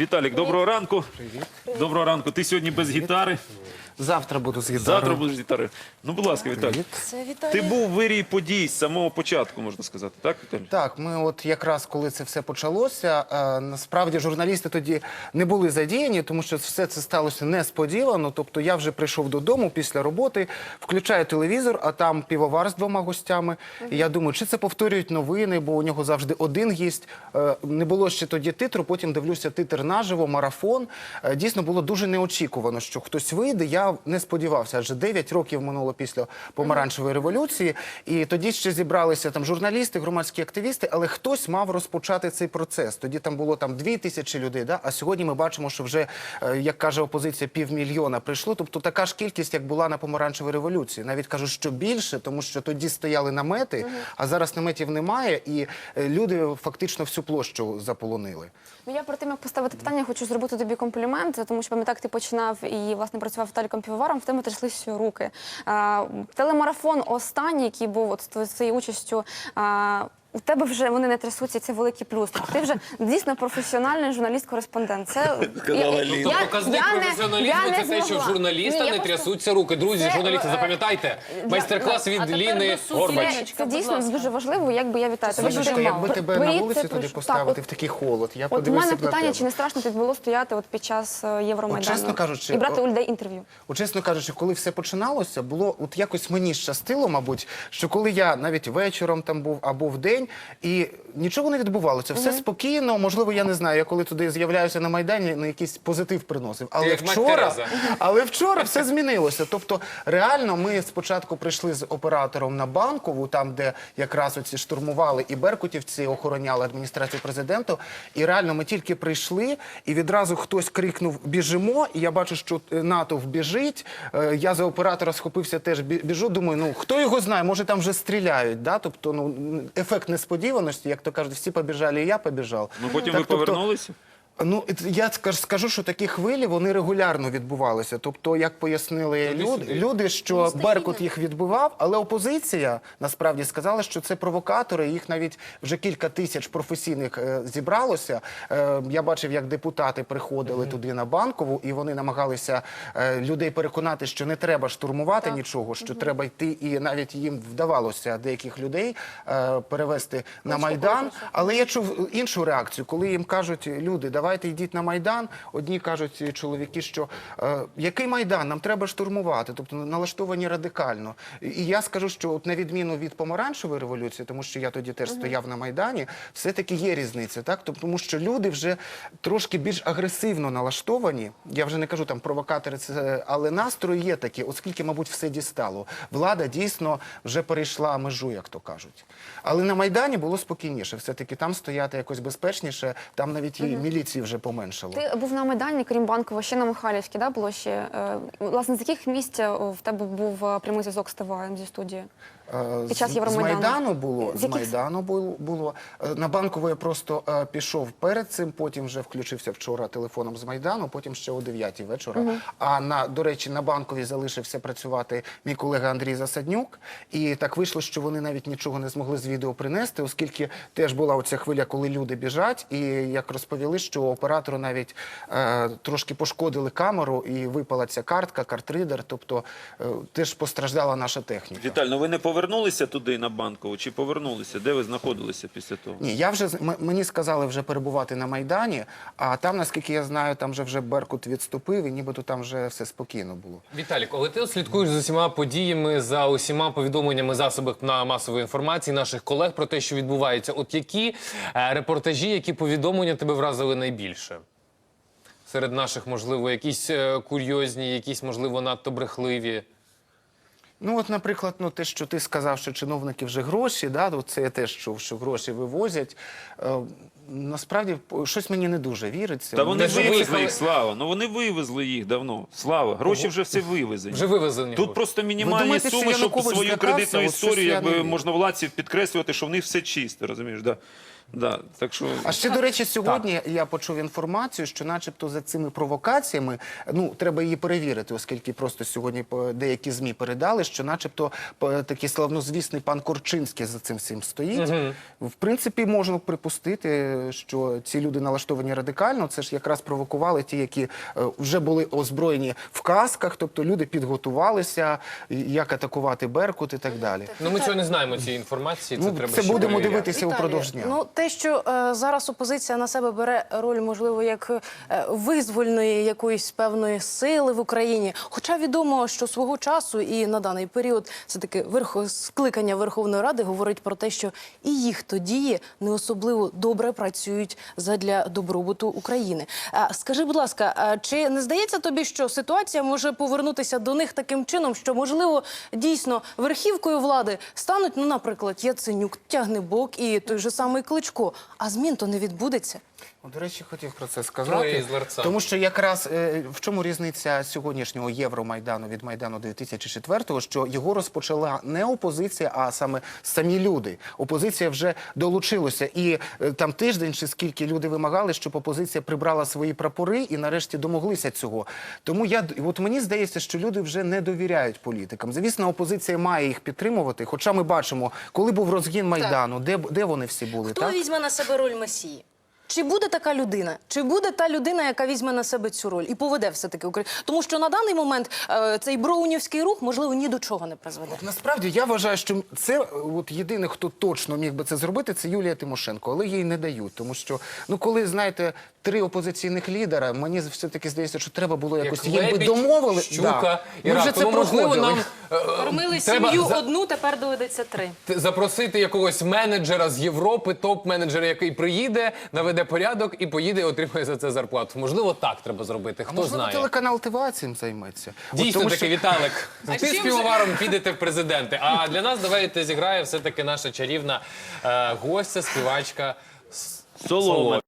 Віталік, доброго ранку. Привіт. Доброго ранку. Ти сьогодні без гітари. Завтра буду з гітарою. Завтра будеш з гітари. Ну, будь ласка, Віталій. Це Віталій. Ти був в вирії подій з самого початку, можна сказати, так, Віталій? Так, ми от якраз коли це все почалося, е, насправді журналісти тоді не були задіяні, тому що все це сталося несподівано. Тобто я вже прийшов додому після роботи, включаю телевізор, а там півовар з двома гостями. І я думаю, чи це повторюють новини, бо у нього завжди один гість. Е, Не було ще тоді титру, потім дивлюся титр наживо, марафон. Е, Дійсно було дуже неочікувано, що хтось вийде. Я не сподівався, адже 9 років минуло після помаранчевої революції. І тоді ще зібралися там журналісти, громадські активісти, але хтось мав розпочати цей процес. Тоді там було там дві тисячі людей. Да? А сьогодні ми бачимо, що вже, е, як каже опозиція, півмільйона прийшло. Тобто така ж кількість, як була на помаранчевій революції. Навіть кажуть, що більше, тому що тоді стояли намети, а зараз наметів немає, і е, люди фактично всю площу заполонили. Ну, я перед тим, як поставити питання, хочу зробити тобі комплімент, тому що пам'ятаю, ти починав і власне працював Віталіком Півоваром, в тебе тряслися руки. Телемарафон останній, який був от з цією участю. У тебе вже вони не трясуться, це великий плюс. Тобто ти вже дійсно професіональний журналіст-кореспондент. Це Казала Ліна. я- Показник я не- професіоналізму не це те, що в змогла. журналіста Ні, я не просто- трясуться руки. Друзі, Це, журналісти, е, запам'ятайте. Майстер-клас А від тепер Ліни до суті. Горбач. Це будь дійсно ласка. дуже важливо, якби я вітаю. Тебе дуже Сонечко, мало. якби тебе на Беріть вулиці це туди поставити Так, в такий холод, я От у подивився мене б на питання, тебе. чи не страшно тобі було стояти от під час е, Євромайдану? От, чесно кажучи, і брати о- у людей інтерв'ю. От, чесно кажучи, коли все починалося, було от якось мені щастило, мабуть, що коли я навіть вечором там був або в день, і нічого не відбувалося, все спокійно. Можливо, я не знаю. Я коли туди з'являюся на майдані, на якийсь позитив приносив. Але як мать вчора, Тереза. але вчора все змінилося. Тобто, реально, ми спочатку прийшли з оператором на банкову, там де якраз оці штурмували і беркутівці охороняли адміністрацію президента. І реально ми тільки прийшли, і відразу хтось крикнув Біжимо. І я бачу, що е, натовп біжить. Е, Я за оператора схопився теж бі- біжу. Думаю, ну хто його знає, може там вже стріляють. Да? Тобто, ну ефект несподіваності, як то кажуть, всі побіжали, і я побіжав. Ну потім Так, ви тобто, повернулися. Ну я скаж- скажу, що такі хвилі вони регулярно відбувалися. Тобто, як пояснили люди, люди, що Беркут їх відбивав, але опозиція насправді сказала, що це провокатори. Їх навіть вже кілька тисяч професійних е, зібралося. Е, я бачив, як депутати приходили туди на банкову, і вони намагалися е, людей переконати, що не треба штурмувати нічого, що треба йти, і навіть їм вдавалося деяких людей е, перевести на майдан. Але я чув іншу реакцію, коли їм кажуть люди, давайте йдіть на майдан. Одні кажуть чоловіки, що е, який майдан? Нам треба штурмувати, тобто налаштовані радикально. І я скажу, що от на відміну від помаранчевої революції, тому що я тоді теж стояв на майдані, все таки є різниця, так Тобто, тому що люди вже трошки більш агресивно налаштовані. Я вже не кажу там провокатори, але настрої є такі, оскільки, мабуть, все дістало. Влада дійсно вже перейшла межу, як то кажуть. Але на майдані було спокійніше. Все таки там стояти якось безпечніше. Там навіть і міліції вже поменшало. Ти був на Майдані, крім Банкова, ще на Михайлівській, да, було ще. е, Власне, з яких місць е, в тебе був е, прямий зв'язок з ТВ, зі студією? Е, Під час з- Євромайдану? З Майдану було. З З Майдану було. було. Е, На банкову я просто е, пішов перед цим, потім вже включився вчора телефоном з Майдану, потім ще о 9 вечора. А на, до речі, на банковій залишився працювати мій колега Андрій Засаднюк. І так вийшло, що вони навіть нічого не змогли з відео принести, оскільки теж була оця хвиля, коли люди біжать. І як розповіли, що оператору навіть е, трошки пошкодили камеру і випала ця картка, картридер. Тобто е, теж постраждала наша техніка. Віталь, ну ви не повернулися туди на банкову чи повернулися? Де ви знаходилися після того? Ні, я вже з- м- мені сказали вже перебувати на майдані. А там, наскільки я знаю, там вже вже Беркут відступив, і нібито там вже все спокійно було. Віталік, коли ти слідкуєш за усіма подіями, за усіма повідомленнями засобів на масової інформації наших колег про те, що відбувається, от які е, репортажі, які повідомлення тебе вразили найбільше? Серед наших, можливо, якісь е, курйозні, якісь, можливо, надто брехливі. Ну, от, наприклад, ну те, що ти сказав, що чиновники вже гроші, да, це я теж чув, що гроші вивозять. Е, насправді щось мені не дуже віриться. Та вони ж вивезли їх, Слава. Ну вони вивезли їх давно. Слава. Гроші вже все вивезені. Вже вивезені. Тут просто мінімальні думаєте, що суми, щоб Янукович свою злякався? кредитну От щось історію, я не якби вірю. можновладців підкреслювати, що в них все чисто, розумієш? Да. Да, так що А ще, до речі, сьогодні я почув інформацію, що начебто за цими провокаціями, ну, треба її перевірити, оскільки просто сьогодні по- деякі ЗМІ передали, що начебто по- такий славнозвісний пан Корчинський за цим всім стоїть. В принципі, можна припустити, що ці люди налаштовані радикально. Це ж якраз провокували ті, які е, вже були озброєні в касках, тобто люди підготувалися, і- як атакувати Беркут і так далі. Ну ми цього не знаємо цієї інформації. Це Ну, треба це ще будемо перевіряти. дивитися упродовж дня. Ну, те, що е, зараз опозиція на себе бере роль, можливо, як е, визвольної якоїсь певної сили в Україні. Хоча відомо, що свого часу і на даний період це таки верхо скликання Верховної Ради говорить про те, що і їх то дії не особливо добре працюють задля добробуту України. Е, скажи, будь ласка, е, чи не здається тобі, що ситуація може повернутися до них таким чином, що можливо дійсно верхівкою влади стануть, ну, наприклад, Яценюк, Тягнебок і той же самий Кличко, а змін то не відбудеться. О, До речі, хотів про це сказати. Тому що якраз е, в чому різниця сьогоднішнього Євромайдану від Майдану 2004-го, що його розпочала не опозиція, а саме самі люди. Опозиція вже долучилася. І е, там тиждень чи скільки люди вимагали, щоб опозиція прибрала свої прапори і нарешті домоглися цього. Тому я от мені здається, що люди вже не довіряють політикам. Звісно, опозиція має їх підтримувати. Хоча ми бачимо, коли був розгін Майдану, де, де вони всі були? Хто так? візьме на себе роль месії? Чи буде така людина? Чи буде та людина, яка візьме на себе цю роль і поведе все таки Україну? Тому що на даний момент е, цей броунівський рух можливо ні до чого не призведе. Насправді я вважаю, що це от єдине, хто точно міг би це зробити, це Юлія Тимошенко, але їй не дають. Тому що ну коли знаєте три опозиційних лідера, мені все таки здається, що треба було якось їм би домовили. Щука і Ми вже це Тому, можливо, нам е, Кормили сім'ю за- одну, тепер доведеться три. запросити якогось менеджера з Європи, топ-менеджера, який приїде, наведе порядок і поїде і отримає за це зарплату. Можливо, так треба зробити. Хто можливо, знає? телеканал ТВА цим займеться. Дійсно таки, що- Віталик. А Ти співоваром з півоваром підете в президенти. А для нас давайте зіграє все-таки наша чарівна е, гостя, співачка солома.